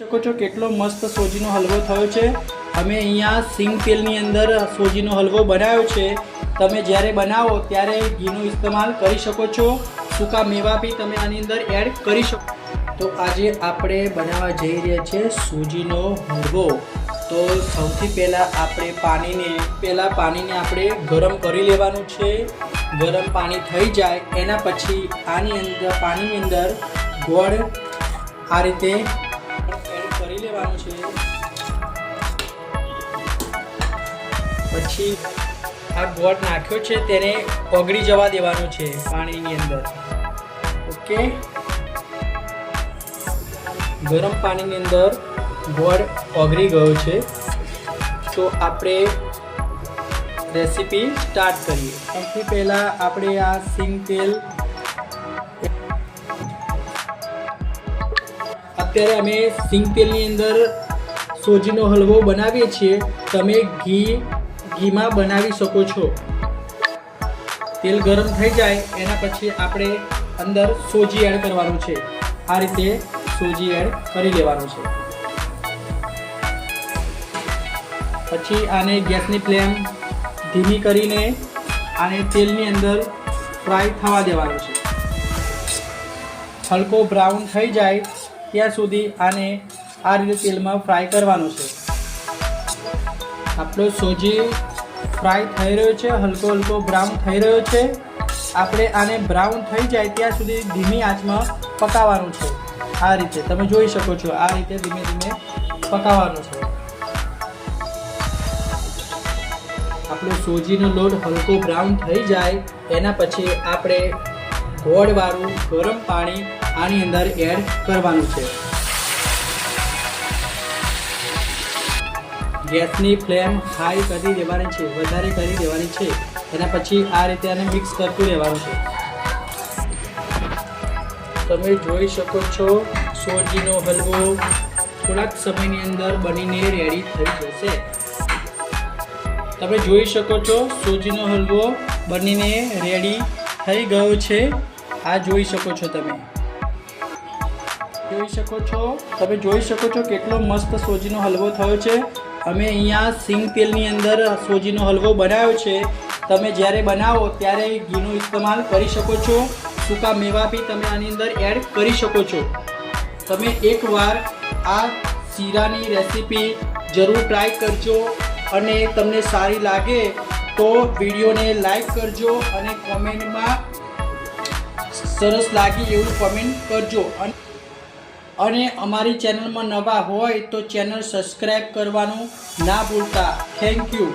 શકો છો કેટલો મસ્ત સોજીનો હલવો થયો છે. અમે અહીંયા સિંગ તેલની અંદર સોજીનો હલવો બનાવ્યો છે. તમે જ્યારે બનાવો ત્યારે ઘીનો ઇસ્તેમાલ કરી શકો છો. સૂકા મેવા બી તમે આની અંદર એડ કરી શકો. તો આજે આપણે બનાવવા જઈ રહ્યા છીએ સૂજીનો હલવો. તો સૌથી પહેલાં આપણે પાણીને, પહેલાં પાણીને આપણે ગરમ કરી લેવાનું છે. ગરમ પાણી થઈ જાય, એના પછી આની અંદર, પાણીની અંદર ગોળ આ રીતે લેવાનું છે. પછી આ ગોળ નાખ્યો છે, તેને ઓગળી જવા દેવાનું છે પાણીની અંદર. ઓકે ગરમ પાણીની અંદર ગોળ ઓગળી ગયો છે. તો આપણે રેસીપી સ્ટાર્ટ કરીએ. સૌથી પહેલાં આપણે આ સિંગ તેલ અત્યારે અમે સિંગ તેલની અંદર સોજીનો હલવો બનાવીએ છીએ. તમે ઘી, ઘીમાં બનાવી શકો છો. તેલ ગરમ થઈ જાય, એના પછી આપણે અંદર સોજી એડ કરવાનું છે. આ રીતે સોજી એડ કરી લેવાનું છે. પછી આને ગેસની ફ્લેમ ધીમી કરીને આને તેલની અંદર ફ્રાય થવા દેવાનું છે. હલકો બ્રાઉન થઈ જાય ત્યાં સુધી આને આ રીતે તેલમાં ફ્રાય કરવાનું છે. આપણો સોજી ફ્રાય થઈ રહ્યો છે, હલકો હલકો બ્રાઉન થઈ રહ્યો છે. આપણે આને બ્રાઉન થઈ જાય ત્યાં સુધી ધીમી આંચમાં પકાવવાનું છે. આ રીતે, તમે જોઈ શકો છો, આ રીતે ધીમે ધીમે પકાવવાનું છે. આપણો સોજીનો લોટ હલકો બ્રાઉન થઈ જાય, એના પછી આપણે ગોળવાળું ગરમ પાણી આની અંદર એડ કરવાનું છે. ગેસની ફ્લેમ હાઈ કરી દેવાની છે, વધારે કરી દેવાની છે. એના પછી આ રીતે આને મિક્સ કરતું રહેવાનું છે. તમે જોઈ શકો છો, સોજીનો હલવો થોડાક સમયની અંદર બનીને રેડી થઈ જશે. તમે જોઈ શકો છો, સોજીનો હલવો બનીને રેડી થઈ ગયો છે. આ જોઈ શકો છો તમે. જોઈ શકો છો? તમે જોઈ શકો છો કેટલો મસ્ત સોજીનો હલવો થયો છે. અમે અહીંયા સિંગ તેલની અંદર સોજીનો હલવો બનાવ્યો છે. તમે જ્યારે બનાવો ત્યારે ઘીનો ઇસ્તેમાલ કરી શકો છો. સૂકા મેવા બી તમે આની અંદર એડ કરી શકો છો. તમે એકવાર આ શીરાની રેસીપી જરૂર ટ્રાય કરજો અને તમને સારી લાગે તો વિડીયોને લાઈક કરજો અને કોમેન્ટમાં સરસ લાગી એવું કોમેન્ટ કરજો. અને અમારી ચેનલમાં નવા હોય તો ચેનલ સબસ્ક્રાઈબ કરવાનું ના ભૂલતા. Thank you